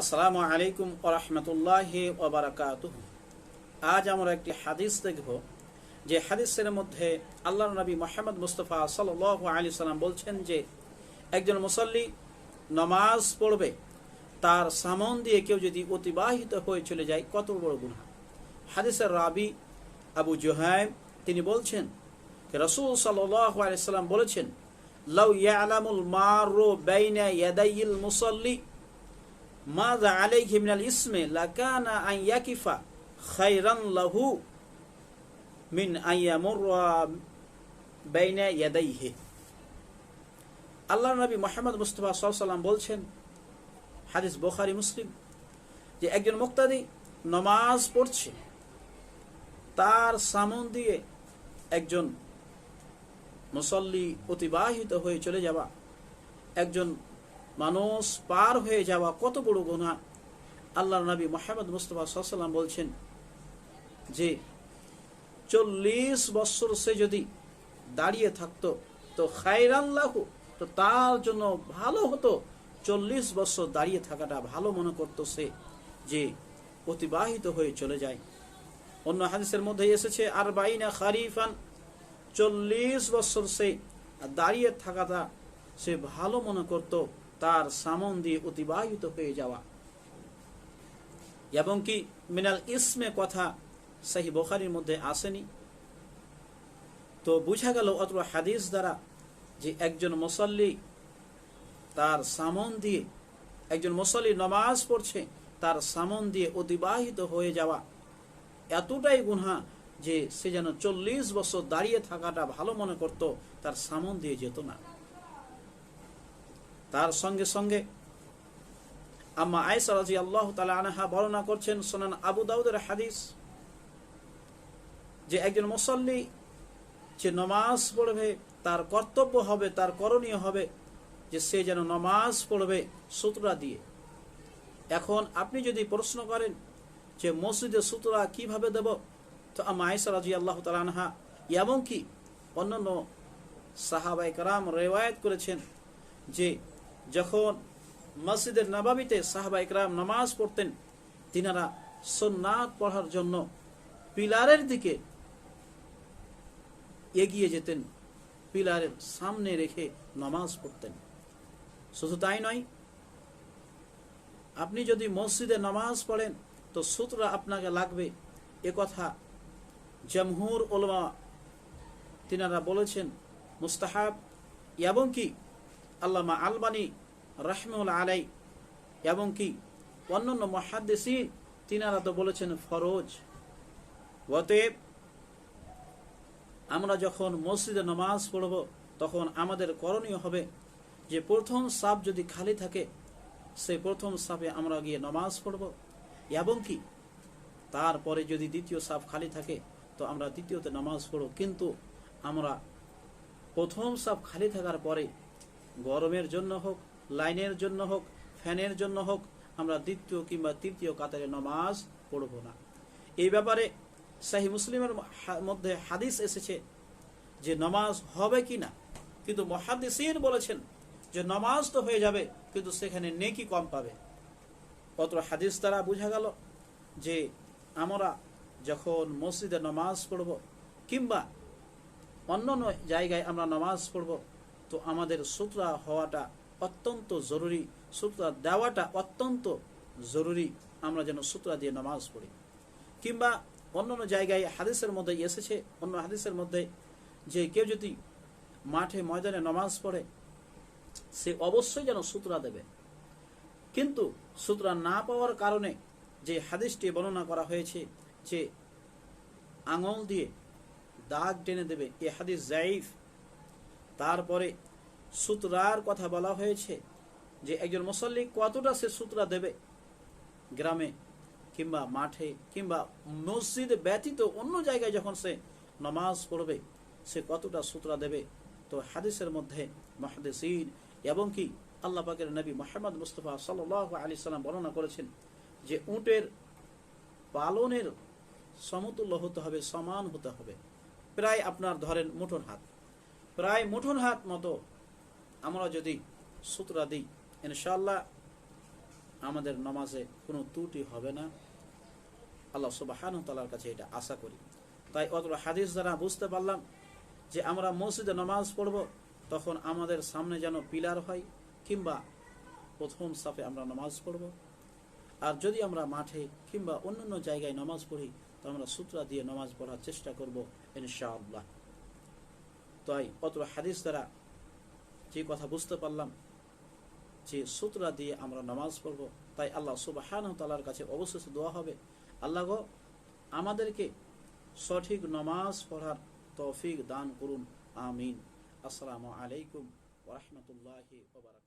আসসালামু আলাইকুম ওরহমতুল্লাহ ওবরাকাত আজ আমরা একটি হাদিস দেখব, যে হাদিসের মধ্যে আল্লাহ নবী মোহাম্মদ মুস্তফা সাল আলী সাল্লাম বলছেন যে, একজন মুসল্লি নমাজ পড়বে, তার সামন দিয়ে কেউ যদি অতিবাহিত হয়ে চলে যায়, কত বড় গুণা হাদিসের রাবি আবু জোহাইম, তিনি বলছেন, রসুল সাল্লাম বলেছেন, লাউ ইয়ালামুল মারু বাইনা ইয়াদাইল মুসল্লি মাজা আলাইহি মিনাল ইসমে লাকানা আন ইয়াকিফা খাইরান লাহু মিন আইয়ামুরা বাইনা ইয়াদাইহি। আল্লাহর নবী মোহাম্মদ মুস্তফা সাল্লাম বলছেন, হাদিস বোখারি, মুসলিম, যে একজন মুক্তাদি নামাজ পড়ছে, তার সামন দিয়ে একজন মুসল্লি অতিবাহিত হয়ে চলে যাওয়া, একজন মানুষ পার হয়ে যাওয়া কত বড় গুণা আল্লাহ নবী মোহাম্মদ মুস্তফা সাল্লাম বলছেন যে, চল্লিশ বছর সে যদি দাঁড়িয়ে থাকতো, তো খাইরাল্লাহু তো তার জন্য ভালো হতো। চল্লিশ বছর দাঁড়িয়ে থাকাটা ভালো মনে করতো সে যে অতিবাহিত হয়ে চলে যায়। অন্য হাদিসের মধ্যে এসেছে আর বাইনা খারিফান, চল্লিশ বছর সে দাঁড়িয়ে থাকাটা সে ভালো মনে করতো। তার সামন দিয়ে অতিবাহিত হয়ে যাওয়া। এবং কি মিনাল ইসমে কথা সাহি বোখারির মধ্যে আসেনি। তো বুঝা গেল অত হাদিস দ্বারা যে একজন মুসল্লি তার সামন দিয়ে একজন মুসল্লি নমাজ পড়ছে, তার সামন দিয়ে অতিবাহিত হয়ে যাওয়া এতটাই গুনহা যে সে যেন চল্লিশ বছর দাঁড়িয়ে থাকাটা ভালো মনে করত, তার সামন দিয়ে যেত না। তার সঙ্গে সঙ্গে আম্মা আয়সা রাজি আল্লাহ তালা আনহা বর্ণনা করছেন সোনান আবু দাউদের হাদিস, যে একজন মুসল্লি যে নমাজ পড়বে, তার কর্তব্য হবে, তার করণীয় হবে যে সে যেন নমাজ পড়বে সুতরা দিয়ে। এখন আপনি যদি প্রশ্ন করেন যে মসজিদে সুতরা কীভাবে দেব, তো আম্মা আয়সা রাজি আল্লাহ তালা আনহা এমনকি অন্যান্য সাহাবাই কারাম রেওয়ায়ত করেছেন যে যখন মসজিদের নবাবিতে সাহাবা ইকরাম নামাজ পড়তেন, তিনারা সোননাথ পড়ার জন্য পিলারের দিকে এগিয়ে যেতেন, পিলারের সামনে রেখে নামাজ পড়তেন। শুধু তাই নয়, আপনি যদি মসজিদে নামাজ পড়েন, তো সুতরা আপনাকে লাগবে। এ কথা জমহুর ওলমা তিনারা বলেছেন, মুস্তাহাব, এবং কি আল্লামা আলবানি রহমুল আলাই এবং কি অন্যান্য মহাদ্দেসিন, তিনারা তো বলেছেন ফরজ। অতএব আমরা যখন মসজিদে নামাজ পড়ব, তখন আমাদের করণীয় হবে যে প্রথম সাপ যদি খালি থাকে সেই প্রথম সাপে আমরা গিয়ে নামাজ পড়ব এবং কি তারপরে যদি দ্বিতীয় সাপ খালি থাকে, তো আমরা দ্বিতীয়তে নামাজ পড়ব। কিন্তু আমরা প্রথম সাপ খালি থাকার পরে গরমের জন্য হোক, লাইনের জন্য হোক, ফ্যানের জন্য হোক, আমরা দ্বিতীয় কিংবা তৃতীয় কাতারে নমাজ পড়ব না। এই ব্যাপারে শাহী মুসলিমের মধ্যে হাদিস এসেছে যে নমাজ হবে কি না। কিন্তু মহাদিসিন বলেছেন যে নমাজ তো হয়ে যাবে, কিন্তু সেখানে নেকি কম পাবে। অত হাদিস দ্বারা বোঝা গেল যে আমরা যখন মসজিদে নমাজ পড়ব কিংবা অন্য জায়গায় আমরা নমাজ পড়ব তো আমাদের সুতরা হওয়াটা অত্যন্ত জরুরি, সুতরা দেওয়াটা অত্যন্ত জরুরি আমরা যেন সুতরা দিয়ে নামাজ পড়ি। কিংবা অন্যান্য জায়গায় হাদিসের মধ্যে এসেছে, অন্য হাদিসের মধ্যে যে কেউ যদি মাঠে ময়দানে নামাজ পড়ে, সে অবশ্যই যেন সুতরা দেবে। কিন্তু সুতরা না পাওয়ার কারণে যে হাদিসটি বর্ণনা করা হয়েছে যে আঙুল দিয়ে দাগ টেনে দেবে, এ হাদিস জাইফ তারপরে সুতরার কথা বলা হয়েছে যে একজন মুসল্লি কতটা সে সুতরা দেবে? গ্রামে কিংবা মাঠে কিংবা মসজিদ ব্যতীত অন্য জায়গায় যখন সে নমাজ পড়বে, সে কতটা সুতরা দেবে? তো হাদিসের মধ্যে মাহাদিসিন এবং কি আল্লাহ পাকের নবী মোহাম্মদ মুস্তফা সাল আলী সাল্লাম বর্ণনা করেছেন যে উটের পালনের সমতুল্য হতে হবে, সমান হতে হবে। প্রায় আপনার ধরেন মুঠোর হাত। প্রায় মুঠোর হাত মতো আমরা যদি সুতরা দিই ইনশাল্লাহ আমাদের নমাজে কোনো ত্রুটি হবে না। আল্লাহ সুবাহান তালার কাছে এটা আশা করি। তাই অত হাদিস দ্বারা বুঝতে পারলাম যে আমরা মসজিদে নামাজ পড়ব, তখন আমাদের সামনে যেন পিলার হয়, কিংবা প্রথম সাফে আমরা নামাজ পড়ব। আর যদি আমরা মাঠে কিংবা অন্যান্য জায়গায় নামাজ পড়ি, তো আমরা সূত্রা দিয়ে নামাজ পড়ার চেষ্টা করব, ইনশাআল্লাহ। তাই অত হাদিস দ্বারা যে কথা বুঝতে পারলাম, যে সুতরা দিয়ে আমরা নামাজ পড়ব, তাই আল্লাহ সুবাহান তালার কাছে অবশেষে দোয়া হবে, আল্লাহ গো, আমাদেরকে সঠিক নামাজ পড়ার তৌফিক দান করুন, আমিন। আসসালামু আলাইকুম ওরহমতুল্লাহ ওবরাক